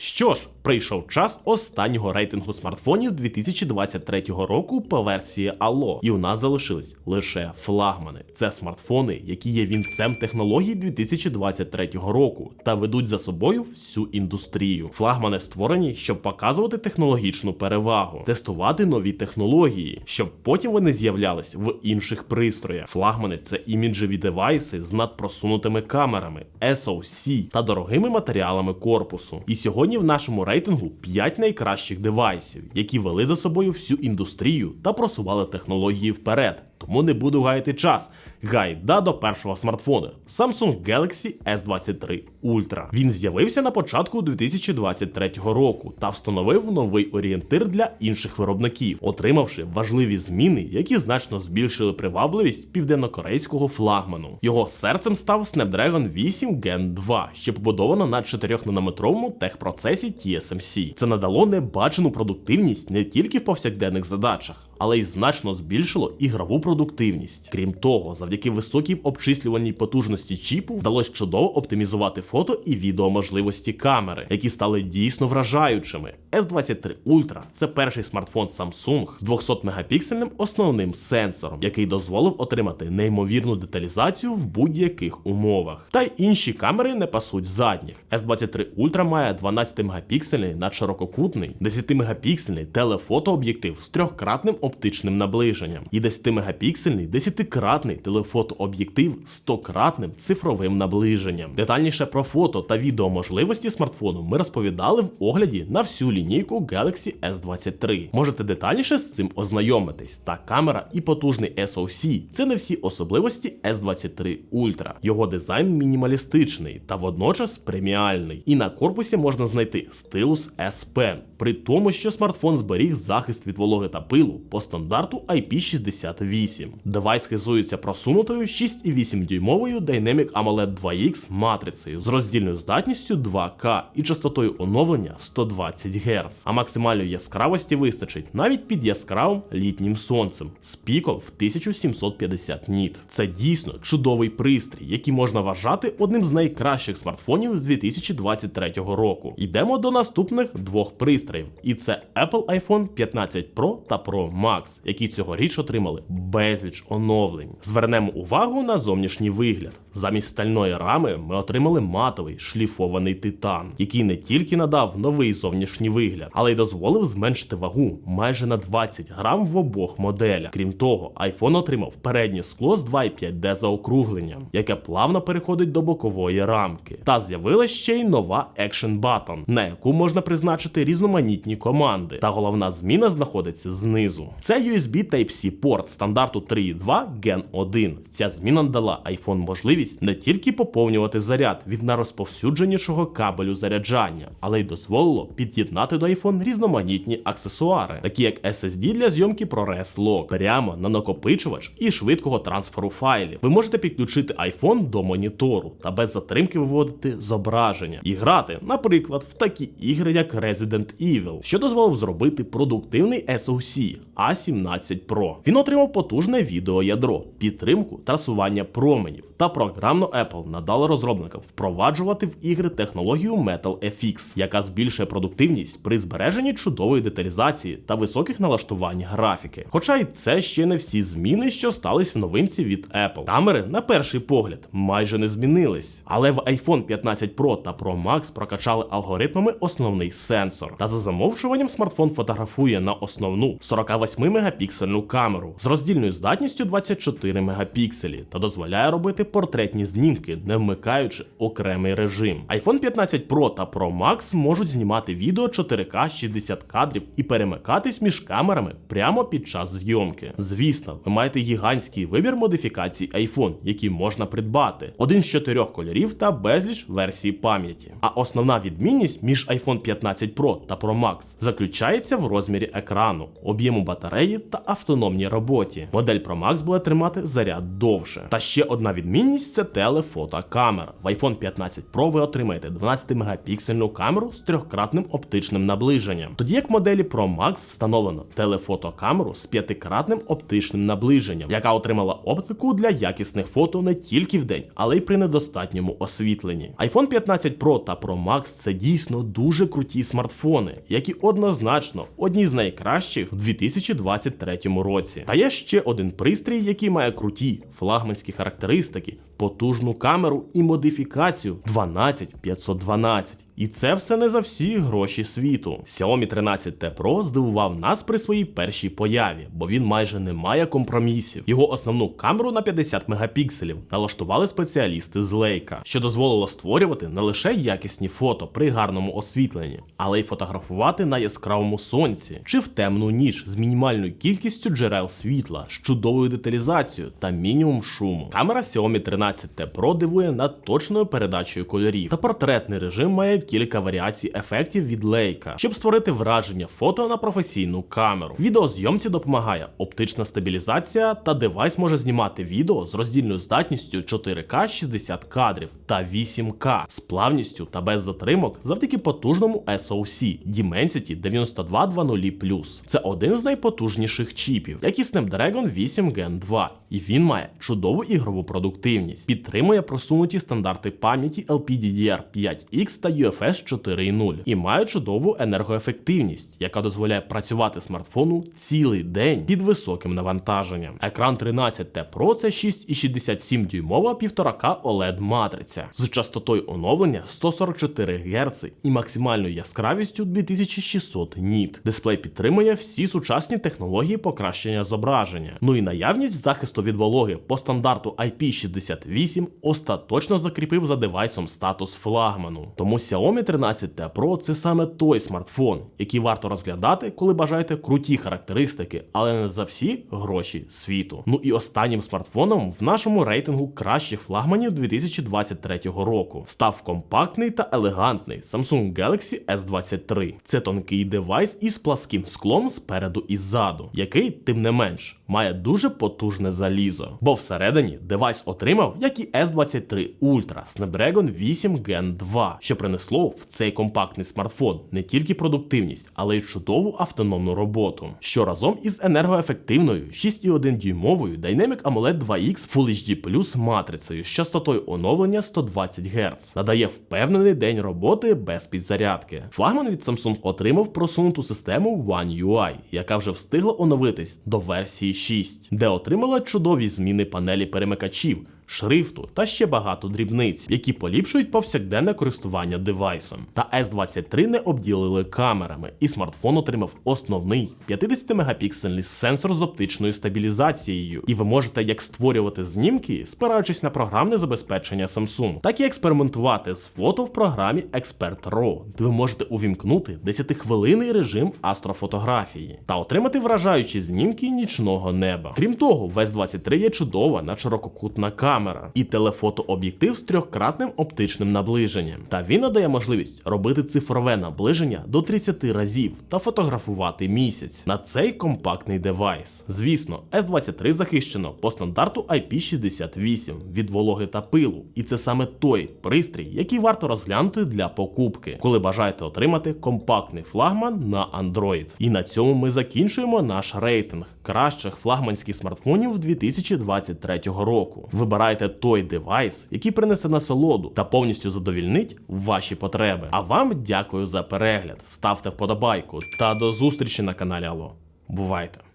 Що ж, прийшов час останнього рейтингу смартфонів 2023 року по версії Allo. І у нас залишились лише флагмани. Це смартфони, які є вінцем технологій 2023 року та ведуть за собою всю індустрію. Флагмани створені, щоб показувати технологічну перевагу, тестувати нові технології, щоб потім вони з'являлись в інших пристроях. Флагмани це іміджеві девайси з надпросунутими камерами, SoC та дорогими матеріалами корпусу. І сьогодні в нашому рейтингу 5 найкращих девайсів, які вели за собою всю індустрію та просували технології вперед. Тому не буду гаяти час. Гайда до першого смартфону Samsung Galaxy S23 Ultra. Він з'явився на початку 2023 року та встановив новий орієнтир для інших виробників, отримавши важливі зміни, які значно збільшили привабливість південнокорейського флагману. Його серцем став Snapdragon 8 Gen 2, що побудовано на 4-нанометровому техпроцесі TSMC. Це надало небачену продуктивність не тільки в повсякденних задачах, але й значно збільшило ігрову продуктивність. Крім того, завдяки високій обчислюваній потужності чіпу вдалося чудово оптимізувати фото і відео можливості камери, які стали дійсно вражаючими. S23 Ultra – це перший смартфон Samsung з 200 мегапіксельним основним сенсором, який дозволив отримати неймовірну деталізацію в будь-яких умовах. Та й інші камери не пасуть задніх. S23 Ultra має 12 мегапіксельний надширококутний, 10 мегапіксельний телефотооб'єктив з трьохкратним оптичним наближенням і 10 мегапіксельний 10-кратний телефотооб'єктив з 100-кратним цифровим наближенням. Детальніше про фото та відео можливості смартфону ми розповідали в огляді на всю лінійку Galaxy S23. Можете детальніше з цим ознайомитись. Та камера і потужний SoC – це не всі особливості S23 Ultra. Його дизайн мінімалістичний та водночас преміальний. І на корпусі можна знайти стилус S Pen, при тому, що смартфон зберіг захист від вологи та пилу по стандарту IP68. Девайс хизується просунутою 6,8 дюймовою Dynamic AMOLED 2X матрицею з роздільною здатністю 2К і частотою оновлення 120 Гц. А максимальної яскравості вистачить навіть під яскравим літнім сонцем з піком в 1750 ніт. Це дійсно чудовий пристрій, який можна вважати одним з найкращих смартфонів 2023 року. Йдемо до наступних двох пристроїв, і це Apple iPhone 15 Pro та Pro Max, які цьогоріч отримали безліч оновлень. Звернемо увагу на зовнішній вигляд. Замість стальної рами ми отримали матовий шліфований титан, який не тільки надав новий зовнішній вигляд, але й дозволив зменшити вагу майже на 20 грам в обох моделях. Крім того, iPhone отримав переднє скло з 2,5D заокругленням, яке плавно переходить до бокової рамки. Та з'явилася ще й нова Action Button, на яку можна призначити різноманітні команди. Та головна зміна знаходиться знизу. Це USB Type-C порт стандарту 3.2 Gen 1. Ця зміна дала iPhone можливість не тільки поповнювати заряд від найрозповсюдженішого кабелю заряджання, але й дозволило під'єднати до iPhone різноманітні аксесуари, такі як SSD для зйомки ProRes Log, прямо на накопичувач і швидкого трансферу файлів. Ви можете підключити iPhone до монітору та без затримки виводити зображення і грати, наприклад, в такі ігри, як Resident Evil, що дозволив зробити продуктивний SoC A17 Pro. Він отримав потужне відеоядро, підтримку трасування променів та програмно Apple надала розробникам впроваджувати в ігри технологію Metal FX, яка збільшує продуктивність при збереженні чудової деталізації та високих налаштувань графіки. Хоча й це ще не всі зміни, що стались в новинці від Apple. Камери, на перший погляд, майже не змінились, але в iPhone 15 Pro та Pro Max прокачали алгоритмами основний сенсор. Та за замовчуванням смартфон фотографує на основну 48 мегапіксельну камеру з роздільною здатністю 24 мегапікселі та дозволяє робити портретні знімки, не вмикаючи окремий режим. iPhone 15 Pro та Pro Max можуть знімати відео 4К 60 кадрів і перемикатись між камерами прямо під час зйомки. Звісно, ви маєте гігантський вибір модифікацій iPhone, які можна придбати, один з чотирьох кольорів та безліч версій пам'яті. А основна відмінність між iPhone 15 Pro та Pro Max заключається в розмірі екрану, об'єму батареї та автономній роботі. Модель Pro Max буде тримати заряд довше. Та ще одна відмінність це телефотокамера. В iPhone 15 Pro ви отримаєте 12-мегапіксельну камеру з трьохкратним оптичним наближенням. Тоді як в моделі Pro Max встановлено телефотокамеру з п'ятикратним оптичним наближенням, яка отримала оптику для якісних фото не тільки в день, але й при недостатньому освітленні. iPhone 15 Pro та Pro Max це дійсно дуже круті смартфони, які однозначно одні з найкращих в 2023 році. Та є ще один пристрій, який має круті флагманські характеристики, потужну камеру і модифікацію 12512. І це все не за всі гроші світу. Xiaomi 13T Pro здивував нас при своїй першій появі, бо він майже не має компромісів. Його основну камеру на 50 мегапікселів налаштували спеціалісти з Leica, що дозволило створювати не лише якісні фото при гарному освітленні, але й фотографувати на яскравому сонці чи в темну ніч з мінімальною кількістю джерел світла, з чудовою деталізацією та мінімум шуму. Камера Xiaomi 13T Pro дивує над точною передачею кольорів, та портретний режим має кілька варіацій ефектів від Leica, щоб створити враження фото на професійну камеру. Відеозйомці допомагає оптична стабілізація, та девайс може знімати відео з роздільною здатністю 4К 60 кадрів та 8К з плавністю та без затримок завдяки потужному SoC Dimensity 9220+. Це один з найпотужніших чіпів, як і Snapdragon 8 Gen 2, і він має чудову ігрову продуктивність, підтримує просунуті стандарти пам'яті LPDDR5X та UFS 4.0 і має чудову енергоефективність, яка дозволяє працювати смартфону цілий день під високим навантаженням. Екран 13T Pro це 6,67 дюймова 1,5К OLED матриця з частотою оновлення 144 Гц і максимальною яскравістю 2600 ніт. Дисплей підтримує всі сучасні технології покращення зображення. Ну і наявність захисту від вологи по стандарту IP68 остаточно закріпив за девайсом статус флагману. Тому Xiaomi 13T Pro це саме той смартфон, який варто розглядати, коли бажаєте круті характеристики, але не за всі гроші світу. Ну і останнім смартфоном в нашому рейтингу кращих флагманів 2023 року став компактний та елегантний Samsung Galaxy S23. Це тонкий девайс із пласким склом спереду і ззаду, який, тим не менш, має дуже потужне залізо. Бо всередині девайс отримав, як і S23 Ultra Snapdragon 8 Gen 2, що принесло в цей компактний смартфон не тільки продуктивність, але й чудову автономну роботу, що разом із енергоефективною 6,1 дюймовою Dynamic AMOLED 2X Full HD Plus матрицею з частотою оновлення 120 Гц надає впевнений день роботи без підзарядки. Флагман від Samsung отримав просунуту систему One UI, яка вже встигла оновитись до версії 6, де отримала чудові зміни панелі перемикачів шрифту та ще багато дрібниць, які поліпшують повсякденне користування девайсом. Та S23 не обділили камерами, і смартфон отримав основний 50-мегапіксельний сенсор з оптичною стабілізацією. І ви можете як створювати знімки, спираючись на програмне забезпечення Samsung, так і експериментувати з фото в програмі Expert RAW, де ви можете увімкнути 10-хвилинний режим астрофотографії та отримати вражаючі знімки нічного неба. Крім того, в S23 є чудова на ширококутна камера і телефотооб'єктив з трьохкратним оптичним наближенням. Та він надає можливість робити цифрове наближення до 30 разів та фотографувати місяць на цей компактний девайс. Звісно, S23 захищено по стандарту IP68 від вологи та пилу, і це саме той пристрій, який варто розглянути для покупки, коли бажаєте отримати компактний флагман на Android. І на цьому ми закінчуємо наш рейтинг кращих флагманських смартфонів 2023 року. Вибирайте той девайс, який принесе насолоду та повністю задовільнить ваші потреби. А вам дякую за перегляд. Ставте вподобайку та до зустрічі на каналі Ало. Бувайте!